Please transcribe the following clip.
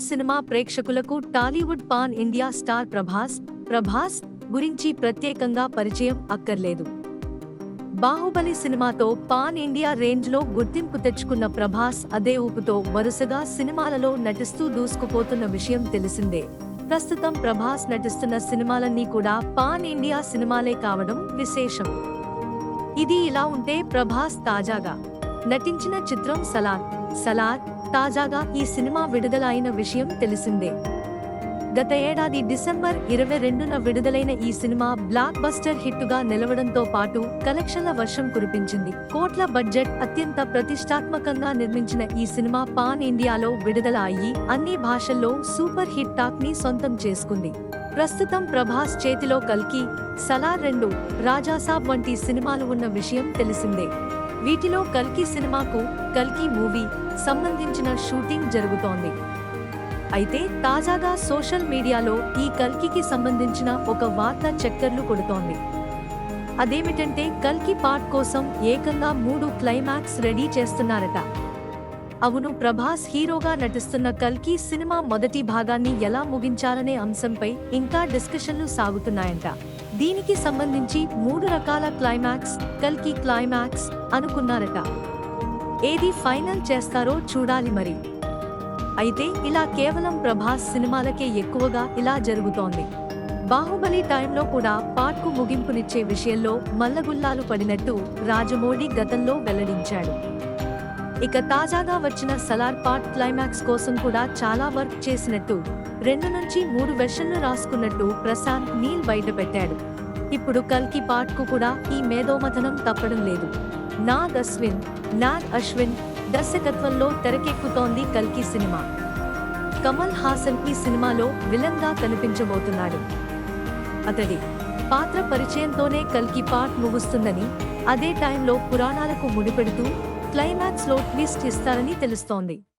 Cinema ప్రేక్షకులకు Tollywood pan India star Prabhas Prabhas గురించి ప్రత్యేకంగా పరిచయం అక్కర్లేదు. బాహుబలి సినిమాతో పాన్ ఇండియా రేంజ్లో గుర్తింపు తెచ్చుకున్న ప్రభాస్ అదే ఊపుతో వరుసగా సినిమాలలో నటిస్తూ దూసుకుపోతున్న విషయం తెలిసిందే. ప్రస్తుతం ప్రభాస్ నటిస్తున్న సినిమాలన్నీ కూడా పాన్ ఇండియా సినిమాలే కావడం విశేషం. ఇది ఇలా ఉంటే ప్రభాస్ తాజాగా నటించిన చిత్రం సలార్ సలార్ తాజాగా ఈ సినిమా విడుదల అయిన విషయం తెలిసిందే. గత ఏడాది డిసెంబర్ ఇరవై రెండున విడుదలైన ఈ సినిమా బ్లాక్ బస్టర్ హిట్టుగా నిలవడంతో పాటు కలెక్షన్ల వర్షం కురిపించింది. కోట్ల బడ్జెట్ అత్యంత ప్రతిష్టాత్మకంగా నిర్మించిన ఈ సినిమా పాన్ ఇండియాలో విడుదల అయ్యి అన్ని భాషల్లో సూపర్ హిట్ టాక్ని సొంతం చేసుకుంది. ప్రస్తుతం ప్రభాస్ చేతిలో కల్కి సలార్ రెండు రాజాసాబ్ వంటి సినిమాలు ఉన్న విషయం తెలిసిందే. వీటిలో కల్కి సినిమాకు కల్కి మూవీ సంబంధించిన షూటింగ్ జరుగుతోంది. అయితే తాజాగా సోషల్ మీడియాలో ఈ కల్కికి సంబంధించిన ఒక వార్త చక్కర్లు కొడుతోంది. అదేమిటంటే కల్కి పార్ట్ కోసం ఏకంగా మూడు క్లైమాక్స్ రెడీ చేస్తున్నారట. అవును ప్రభాస్ హీరోగా నటిస్తున్న కల్కి సినిమా మొదటి భాగాన్ని ఎలా ముగించాలనే అంశంపై ఇంకా డిస్కషన్లు సాగుతున్నాయంట. దీనికి సంబంధించి మూడు రకాల క్లైమాక్స్ కల్కి క్లైమాక్స్ అనుకున్నారట. ఏది ఫైనల్ చేస్తారో చూడాలి మరి. అయితే ఇలా కేవలం ప్రభాస్ సినిమాలకే ఎక్కువగా ఇలా జరుగుతోంది. బాహుబలి టైంలో కూడా పార్ట్కు ముగింపునిచ్చే విషయంలో మల్లగుల్లాలు పడినట్టు రాజమౌళి గతంలో వెల్లడించాడు. ఇక తాజాగా వచ్చిన సలార్ పార్ట్ క్లైమాక్స్ కోసం కూడా చాలా వర్క్ చేసినట్టు రెండు నుంచి మూడు వెర్షన్లు రాసుకున్నట్టు ప్రశాంత్ నీల్ బయటపెట్టాడు. ఇప్పుడు కల్కి పాట్కు కు కూడా ఈ మేధోమథనం తప్పడం లేదు. నాగ్ అశ్విన్ నాగ్ అశ్విన్ దర్శకత్వంలో తెరకెక్కుతోంది కల్కి సినిమా. కమల్ హాసన్ ఈ సినిమాలో విలన్గా కనిపించబోతున్నాడు. అతడి పాత్ర పరిచయంతోనే కల్కి పార్ట్ ముగుస్తుందని అదే టైంలో పురాణాలకు ముడిపెడుతూ క్లైమాక్స్లో ట్విస్ట్ ఇస్తారని తెలుస్తోంది.